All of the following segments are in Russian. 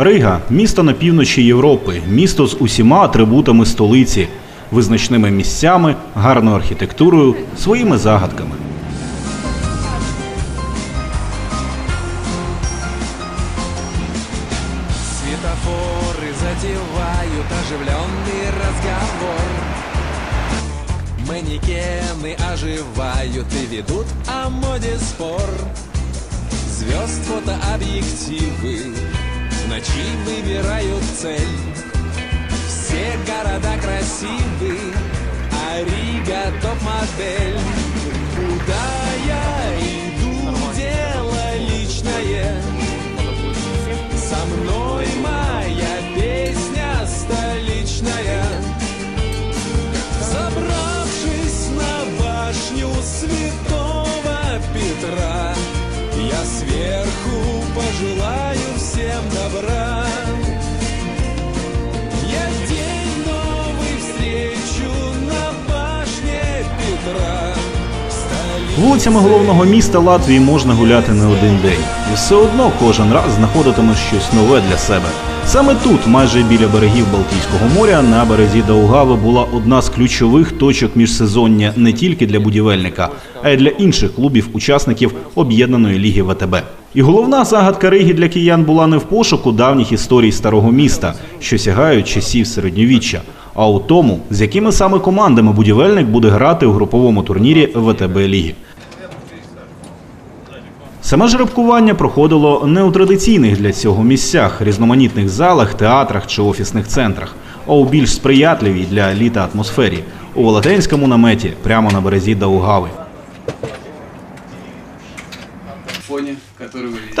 Рига місто на півночі Європи, місто з усіма атрибутами столиці, визначними місцями, гарною архітектурою, своїми загадками. Светофоры затевают оживленный разговор Манекены оживают и ведут о моде спор Звезд фотообъективы в ночи выбирают цель. Все города красивы, а Рига топ-модель. Куда я иду, дело личное. Со мной моя песня столичная. Забравшись на башню святого Петра Я сверху пожелаю всем добра Вулицями головного міста Латвії можна гуляти не один день, і все одно кожен раз знаходитимеш щось нове для себе. Саме тут, майже біля берегів Балтійського моря, на березі Даугави була одна з ключових точок міжсезоння не тільки для будівельника, а й для інших клубів-учасників об'єднаної ліги ВТБ. І головна загадка Риги для киян була не в пошуку давніх історій старого міста, що сягають часів середньовіччя, а у тому, з якими саме командами будівельник буде грати у груповому турнірі ВТБ ліги. Саме жеребкування проходило не у традиційних для цього місцях, різноманітних залах, театрах чи офісних центрах, а у більш сприятливій для літа атмосфері у волотенському наметі прямо на березі Даугави.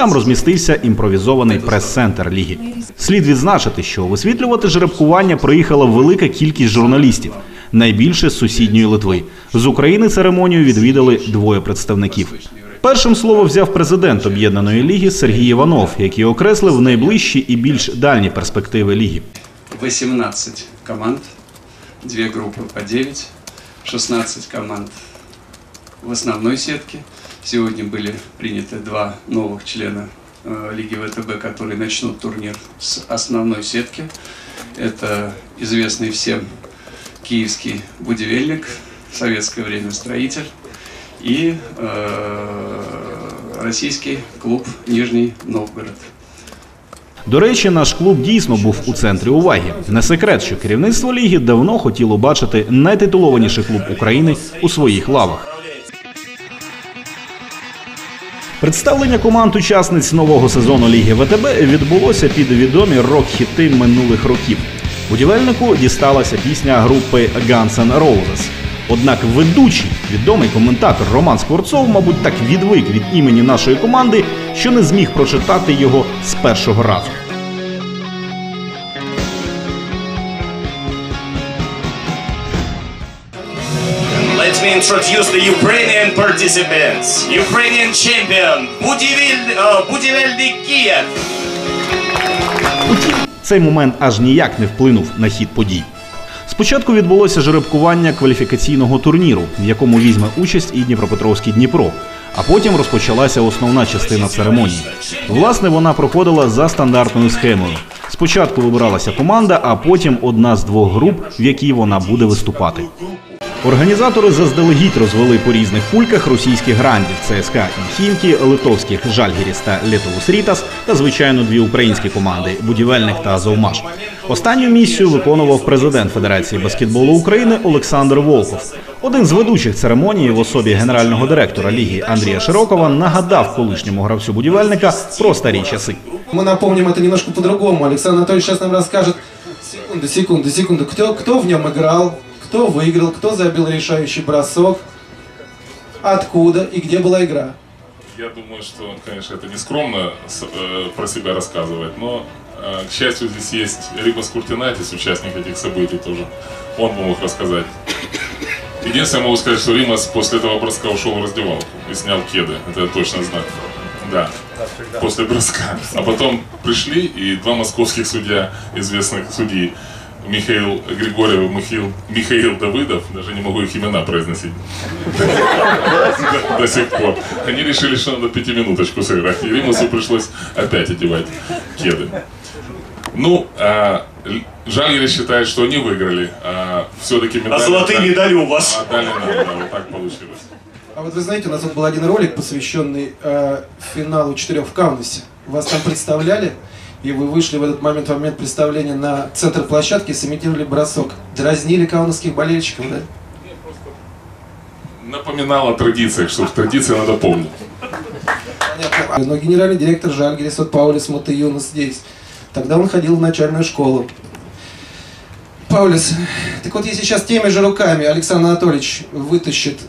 Там розмістився імпровізований прес-центр ліги. Слід відзначити, що висвітлювати жеребкування приїхала велика кількість журналістів, найбільше з сусідньої Литви. З України церемонію відвідали двоє представників. Першим слово взяв президент об'єднаної ліги Сергій Іванов, який окреслив найближчі і більш дальні перспективи ліги. 18 команд, две группы по 9, 16 команд в основной сетке. Сегодня были приняты два новых члена э, Лиги ВТБ, которые начнут турнир с основной сетки. Это известный всем киевский будивельник, в советское время строитель и э, российский клуб Нижний Новгород. До речі, наш клуб дійсно був у центрі уваги. Не секрет, що керівництво ліги давно хотіло бачити найтитулованіший клуб України у своїх лавах. Представлення команд учасниць нового сезону Ліги ВТБ відбулося під відомі рок-хіти минулих років. Будівельнику дісталася пісня групи Guns N' Roses. Однак ведучий, відомий коментатор Роман Скворцов, мабуть, так відвик від імені нашої команди, що не зміг прочитати його з першого разу. Introduce the Ukrainian participants. Ukrainian champion Будівель, uh, Будівельник. Цей момент аж ніяк не вплинув на хід подій. Спочатку відбулося жеребкування кваліфікаційного турніру, в якому візьме участь і Дніпропетровський Дніпро. А потім розпочалася основна частина церемонії. Власне, вона проходила за стандартною схемою. Спочатку вибиралася команда, а потім одна з двох груп, в якій вона буде виступати. Організатори заздалегідь розвели по різних пульках російських грандів ЦСКА і Хімкі, литовських Жальгіріс та Летовус Рітас та звичайно дві українські команди Будівельник та Азовмаш. Останню місію виконував президент Федерації баскетболу України Олександр Волков. Один з ведучих церемонії в особі генерального директора ліги Андрія Широкова нагадав колишньому гравцю будівельника про старі часи. Мы напомним это немножко по-другому. Александр Анатольевич сейчас нам расскажет. Секунду, секунду, секунду. Кто, кто в нем играл, кто выиграл, кто забил решающий бросок, откуда и где была игра. Я думаю, что, конечно, это не скромно э, про себя рассказывать, но, э, к счастью, здесь есть Римас Куртинайтис, участник этих событий тоже. Он бы мог рассказать. Единственное, могу сказать, что Римас после этого броска ушел в раздевалку и снял кеды. Это я точно знаю. Да, после броска. А потом пришли, и два московских судья, известных судей, Михаил Григорьев и Михаил, Михаил Давыдов, даже не могу их имена произносить до сих пор. Они решили, что надо пятиминуточку сыграть. И Римасу пришлось опять одевать кеды. Ну, а, Жальгерис считает, что они выиграли. А все-таки медали... А золотые отдали- медали у вас. Отдали нам, да, вот так получилось. А вот вы знаете, у нас вот был один ролик, посвященный э, финалу четырех в Каунасе. Вас там представляли, и вы вышли в этот момент, в момент представления на центр площадки и сымитировали бросок. Дразнили каунасских болельщиков, да? Напоминал о традициях, что традиции надо помнить. Понятно. Но генеральный директор Жальгерис, вот Паулис Мотыюнас здесь. Тогда он ходил в начальную школу. Паулис, так вот если сейчас теми же руками Александр Анатольевич вытащит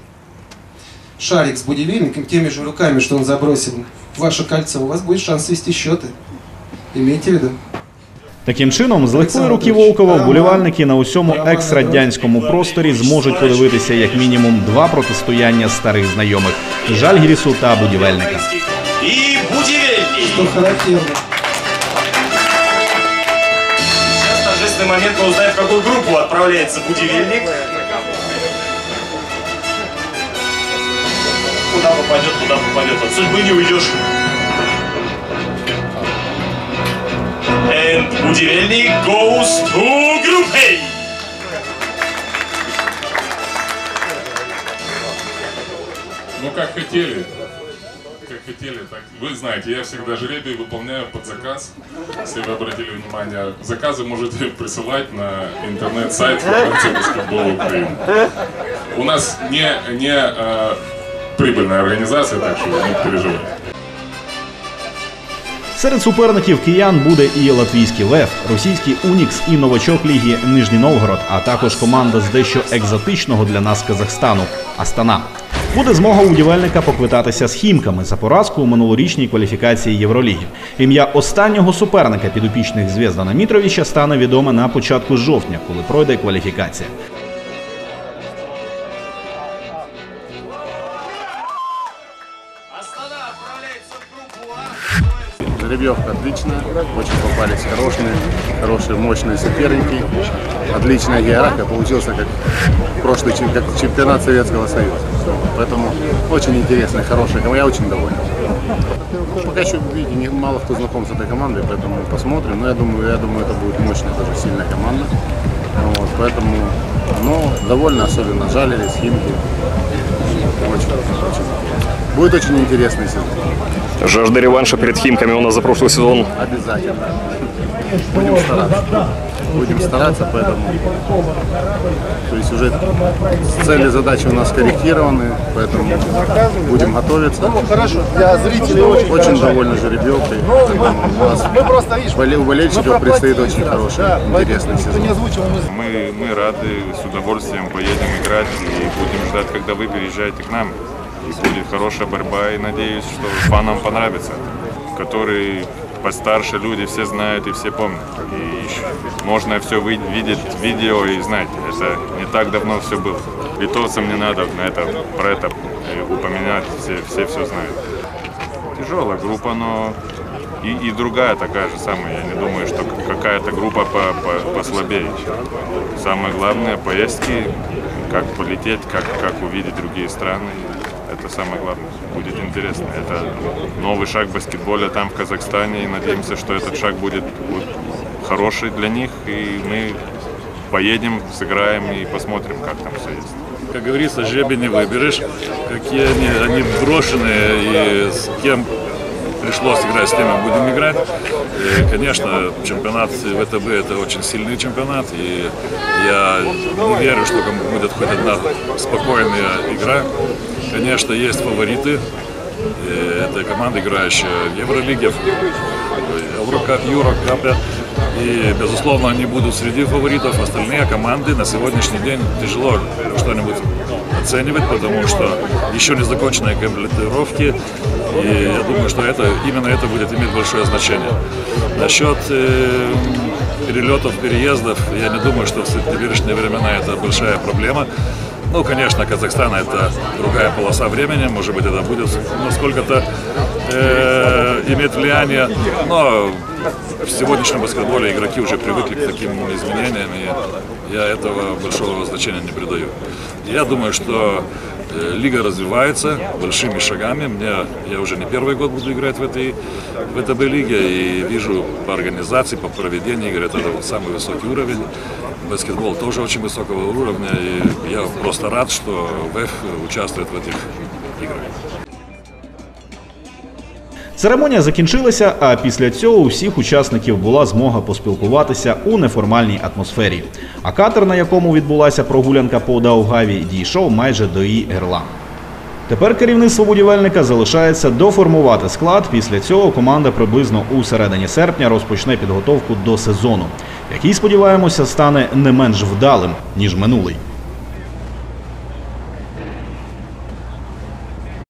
шарик с будивильником, теми же руками, что он забросил ваше кольцо, у вас будет шанс свести счеты. Имейте в виду. Таким чином, з легкої руки Волкова вболівальники на усьому екс-радянському просторі зможуть подивитися як мінімум два протистояння старих знайомих Жальгірісу та будівельника. И Будивельник. Что характерно. Сейчас торжественный момент, мы узнаем, в какую группу отправляется Будивельник. Куда попадет, туда попадет. От судьбы не уйдешь. And Будивельник goes to Group A. Ну, как хотели. Как хотели, так. Вы знаете, я всегда жребий выполняю под заказ. Если вы обратили внимание, заказы можете присылать на интернет-сайт Федерации баскетбола Украины. У нас не, не э, прибыльная организация, так что не переживайте. Серед суперників киян буде і латвійський Лев, російський Унікс і новачок ліги Нижній Новгород, а також команда з дещо екзотичного для нас Казахстану Астана. Буде змога у будівельника поквитатися з хімками за поразку у минулорічній кваліфікації Євроліги. Ім'я останнього суперника підопічних Звєздана Мітровича стане відоме на початку жовтня, коли пройде кваліфікація. Жеребьевка отличная, очень попались хорошие, хорошие, мощные соперники. Отличная география, получился как прошлый как чемпионат Советского Союза. Поэтому очень интересная, хорошая команда, я очень доволен. Ну, Пока еще, видите, мало кто знаком с этой командой, поэтому посмотрим. Но я думаю, я думаю, это будет мощная, тоже сильная команда. Вот, поэтому, но довольно, особенно жалились, Химки. Очень, очень. Будет очень интересный сезон. Жажда реванша перед Химками у нас за прошлый сезон. Обязательно. Будем стараться. Будем стараться, поэтому... То есть уже цели, задачи у нас корректированы, поэтому будем готовиться. хорошо, для зрителей очень Очень довольны жеребьевкой. поэтому У нас боле- у болельщиков предстоит очень хороший, интересный сезон. Мы, мы рады, с удовольствием поедем играть и будем ждать, когда вы переезжаете к нам. И будет хорошая борьба, и надеюсь, что фанам понравится, которые постарше люди все знают и все помнят. И можно все видеть видео и знать, это не так давно все было. Литовцам не надо на это, про это упоминать, все все, все знают. Тяжелая группа, но и, и другая такая же самая. Я не думаю, что какая-то группа по, по- послабее. Самое главное поездки, как полететь, как, как увидеть другие страны. Это самое главное. Будет интересно. Это новый шаг в баскетболе там в Казахстане. И надеемся, что этот шаг будет хороший для них. И мы поедем, сыграем и посмотрим, как там все есть. Как говорится, жребий не выберешь, какие они, они брошенные и с кем пришлось играть, с мы будем играть. И, конечно, чемпионат ВТБ это очень сильный чемпионат, и я не верю, что будет хоть одна спокойная игра. Конечно, есть фавориты. Это команда, играющая в Евролиге, Еврокапе. И, безусловно, они будут среди фаворитов. Остальные команды на сегодняшний день тяжело что-нибудь оценивать, потому что еще не законченные комплектировки. И я думаю, что это, именно это будет иметь большое значение. Насчет э, перелетов, переездов, я не думаю, что в теперешние времена это большая проблема. Ну, конечно, Казахстан это другая полоса времени, может быть, это будет ну, сколько-то э, иметь влияние, но в сегодняшнем баскетболе игроки уже привыкли к таким изменениям, и я этого большого значения не придаю. Я думаю, что э, лига развивается большими шагами. Мне, я уже не первый год буду играть в этой в ВТБ лиге и вижу по организации, по проведению игр, это вот самый высокий уровень. Баскетбол тоже очень высокого уровня, и я просто рад, что ВЭФ участвует в этих Церемонія закінчилася, а після цього у всіх учасників була змога поспілкуватися у неформальній атмосфері. А катер, на якому відбулася прогулянка по Даугаві, дійшов майже до її герла. Тепер керівництво будівельника залишається доформувати склад. Після цього команда приблизно у середині серпня розпочне підготовку до сезону, який, сподіваємося, стане не менш вдалим ніж минулий.